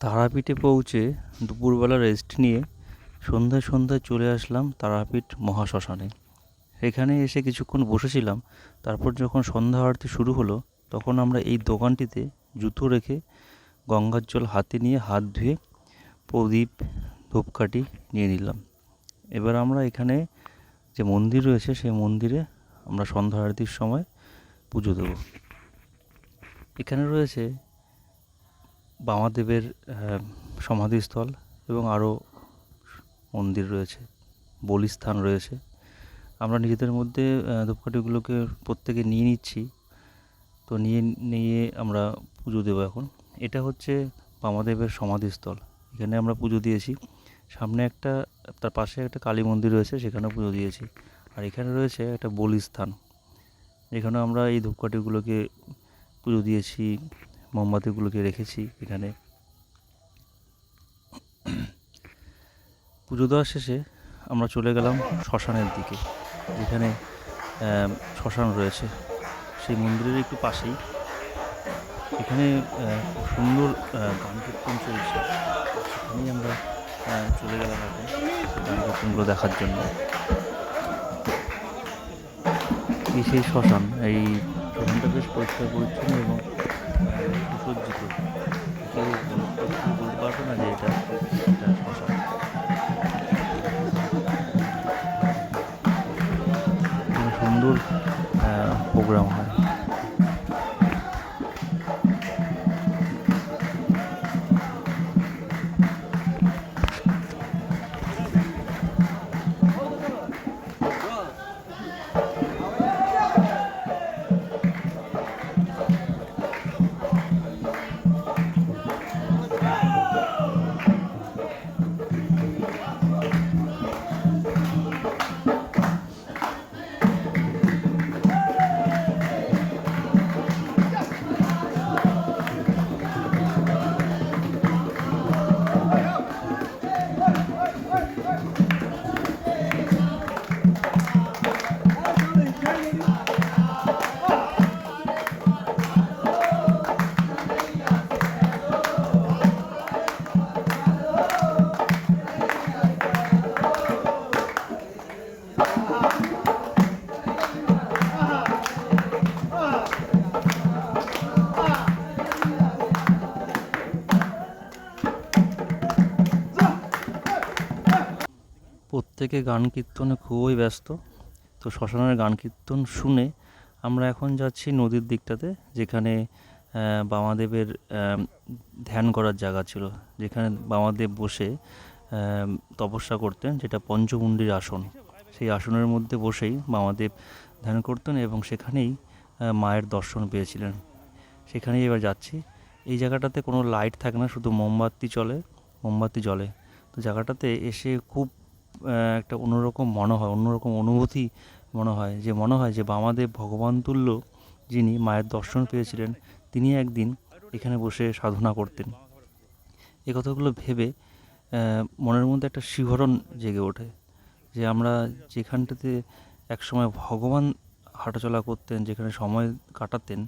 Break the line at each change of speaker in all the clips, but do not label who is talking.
তারাপীঠে পৌঁছে দুপুরবেলা রেস্ট নিয়ে সন্ধ্যায় সন্ধ্যায় চলে আসলাম তারাপীঠ মহাশ্মশানে। এখানে এসে কিছুক্ষণ বসেছিলাম, তারপর যখন সন্ধ্যা আরতি শুরু হলো, তখন আমরা এই দোকানটিতে জুতো রেখে গঙ্গার জল হাতে নিয়ে হাত ধুয়ে প্রদীপ, ধূপকাঠি নিয়ে নিলাম। এবার আমরা এখানে যে মন্দির রয়েছে, সেই মন্দিরে আমরা সন্ধ্যা আরতির সময় পুজো দেবো। এখানে রয়েছে বামাদেবের সমাধিস্থল এবং আরও মন্দির রয়েছে, বলিস্থান রয়েছে। আমরা নিজেদের মধ্যে ধূপকাঠিগুলোকে প্রত্যেকে নিয়ে নিচ্ছি। তো নিয়ে নিয়ে আমরা পুজো দেবো এখন। এটা হচ্ছে বামাদেবের সমাধিস্থল। এখানে আমরা পুজো দিয়েছি। সামনে একটা, তার পাশে একটা কালী মন্দির রয়েছে, সেখানেও পুজো দিয়েছি। আর এখানে রয়েছে একটা বলিস্থান। এখানে আমরা এই ধূপকাঠিগুলোকে পুজো দিয়েছি। মোমবাতিগুলোকে রেখেছি এখানে। পুজো দেওয়ার শেষে আমরা চলে গেলাম শ্মশানের দিকে, যেখানে শ্মশান রয়েছে। সেই মন্দিরের একটু পাশেই। এখানে সুন্দর গান কীর্তন চলছে। সেখানেই আমরা চলে গেলাম এখন গান কীর্তনগুলো দেখার জন্য। এই সেই শ্মশান, এই শ্মশানটা বেশ পরিষ্কার পরিচ্ছন্ন এবং সুসজ্জিত। বলতে পারবে না যে এটা এটা শ্মশান সুন্দর প্রোগ্রাম হয়। প্রত্যেকে গান কীর্তনে খুবই ব্যস্ত। তো শ্মশানের গান কীর্তন শুনে আমরা এখন যাচ্ছি নদীর দিকটাতে, যেখানে বামাদেবের ধ্যান করার জায়গা ছিল। যেখানে বামাদেব বসে তপস্যা করতেন, যেটা পঞ্চমুণ্ডির আসন। সেই আসনের মধ্যে বসেই বামাদেব ধ্যান করতেন এবং সেখানেই মায়ের দর্শন পেয়েছিলেন। সেখানেই এবার যাচ্ছি। এই জায়গাটাতে কোনো লাইট থাকে না, শুধু মোমবাতি চলে, মোমবাতি জ্বলে। তো জায়গাটাতে এসে খুব একটা অন্যরকম মনে হয়, অন্যরকম অনুভূতি মনে হয়, যে মনে হয় যে বামাদেব ভগবান তুল্য যিনি মায়ের দর্শন পেয়েছিলেন, তিনি একদিন এখানে বসে সাধনা করতেন। এই কথাগুলো ভেবে মনের মধ্যে একটা শিহরণ জেগে ওঠে, যে আমরা যেখানটাতে একসময় ভগবান হাঁটাচলা করতেন, যেখানে সময় কাটাতেন,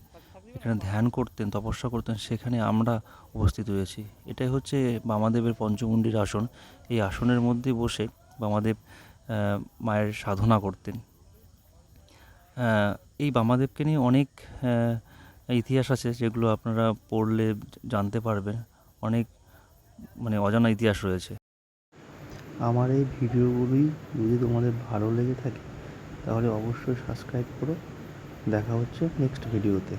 এখানে ধ্যান করতেন, তপস্যা করতেন, সেখানে আমরা উপস্থিত রয়েছি এটাই হচ্ছে বামাদেবের পঞ্চমুণ্ডির আসন। এই আসনের মধ্যে বসে বামাদেব মায়ের সাধনা করতেন। এই বামাদেবকে নিয়ে অনেক ইতিহাস আছে যেগুলো আপনারা পড়লে জানতে পারবেন। অনেক মানে অজানা ইতিহাস রয়েছে।
আমার এই ভিডিওগুলি যদি তোমাদের ভালো লেগে থাকে, তাহলে অবশ্যই সাবস্ক্রাইব করো। দেখা হচ্ছে নেক্সট ভিডিওতে